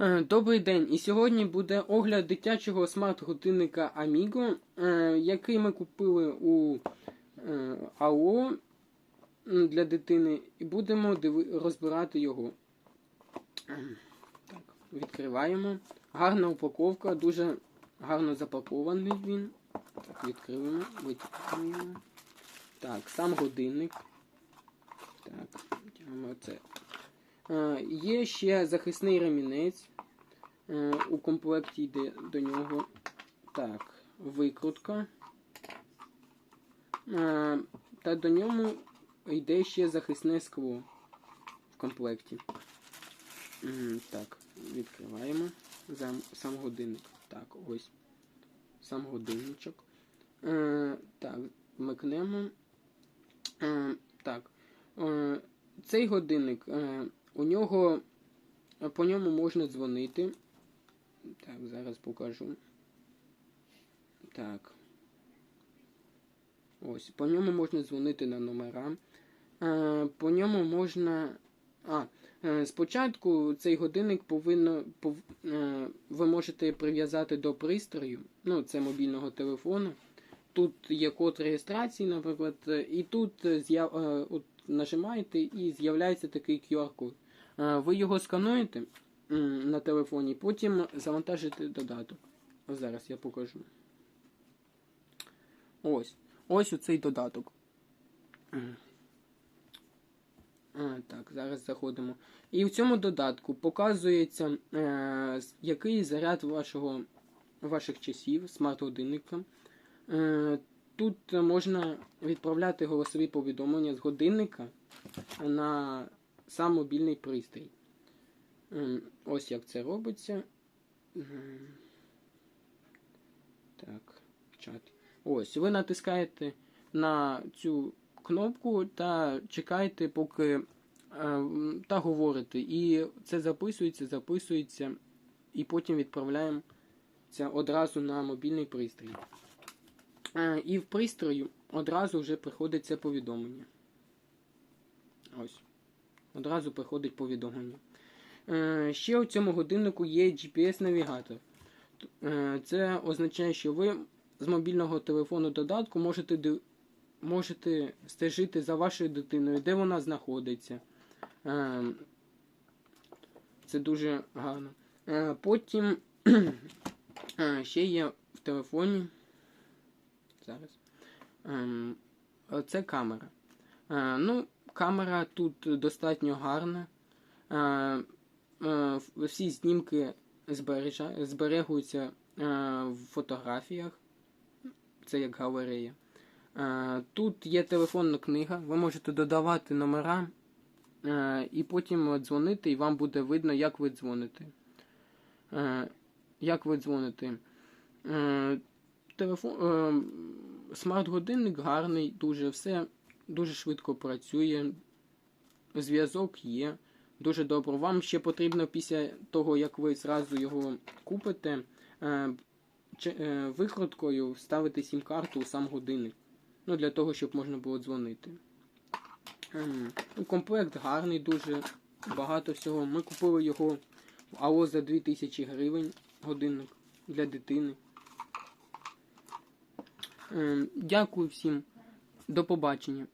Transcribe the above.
Е, Добрий день. І сьогодні буде огляд дитячого смарт-годинника Amigo, е, який ми купили у е, АО для дитини, і будемо розбирати його. Так, відкриваємо. Гарна упаковка, дуже гарно запакований він. Так, відкриваємо, витягуємо. Так, сам годинник. Так, це. Е, Є ще захисний ремінець. Е, У комплекті йде до нього. Так, викрутка. Е, Та до ньому йде ще захисне скло в комплекті. Так, відкриваємо сам годинник. Так, ось. Сам годинничок. Так, вмикнемо. Так. Цей годинник, у нього по ньому можна дзвонити. Так, зараз покажу. Так. Ось, по ньому можна дзвонити на номера. Е, По ньому можна. А, е, спочатку цей годинник повинно пов... е, ви можете прив'язати до пристрою, ну, це мобільного телефону. Тут є код реєстрації, наприклад, е, і тут е, з'яв... е, от нажимаєте і з'являється такий QR-код. Е, Ви його скануєте на телефоні, потім завантажите додаток. Ось зараз я покажу. Ось. Ось оцей додаток. Так, зараз заходимо. І в цьому додатку показується, е, який заряд ваших часів, смарт-годинника. Е, тут можна відправляти голосові повідомлення з годинника на сам мобільний пристрій. Ось як це робиться. Так, чат. Ось, ви натискаєте на цю кнопку та чекаєте, поки е, та говорите. І це записується, записується, і потім відправляємо це одразу на мобільний пристрій. Е, І в пристрою одразу вже приходить це повідомлення. Ось. Одразу приходить повідомлення. Е, Ще у цьому годиннику є GPS-навігатор. Е, Це означає, що ви з мобільного телефону додатку можете, можете стежити за вашою дитиною, де вона знаходиться. Е, Це дуже гарно. Потім ще є в телефоні. Зараз. Ем, Це камера. Ну, камера тут достатньо гарна. Е, е, Всі знімки зберегуються е, в фотографіях. Це як галерея. Тут є телефонна книга, ви можете додавати номера і потім дзвонити, і вам буде видно, як ви дзвоните. Як ви дзвоните. Телефон, смарт-годинник гарний, дуже все дуже швидко працює. Зв'язок є. Дуже добре. Вам ще потрібно після того, як ви зразу його купите, е, е, викруткою вставити сім-карту у сам годинник. Ну, для того, щоб можна було дзвонити. Ем, ну, Комплект гарний, дуже багато всього. Ми купили його в АО за 2000 гривень годинник для дитини. Ем, Дякую всім. До побачення.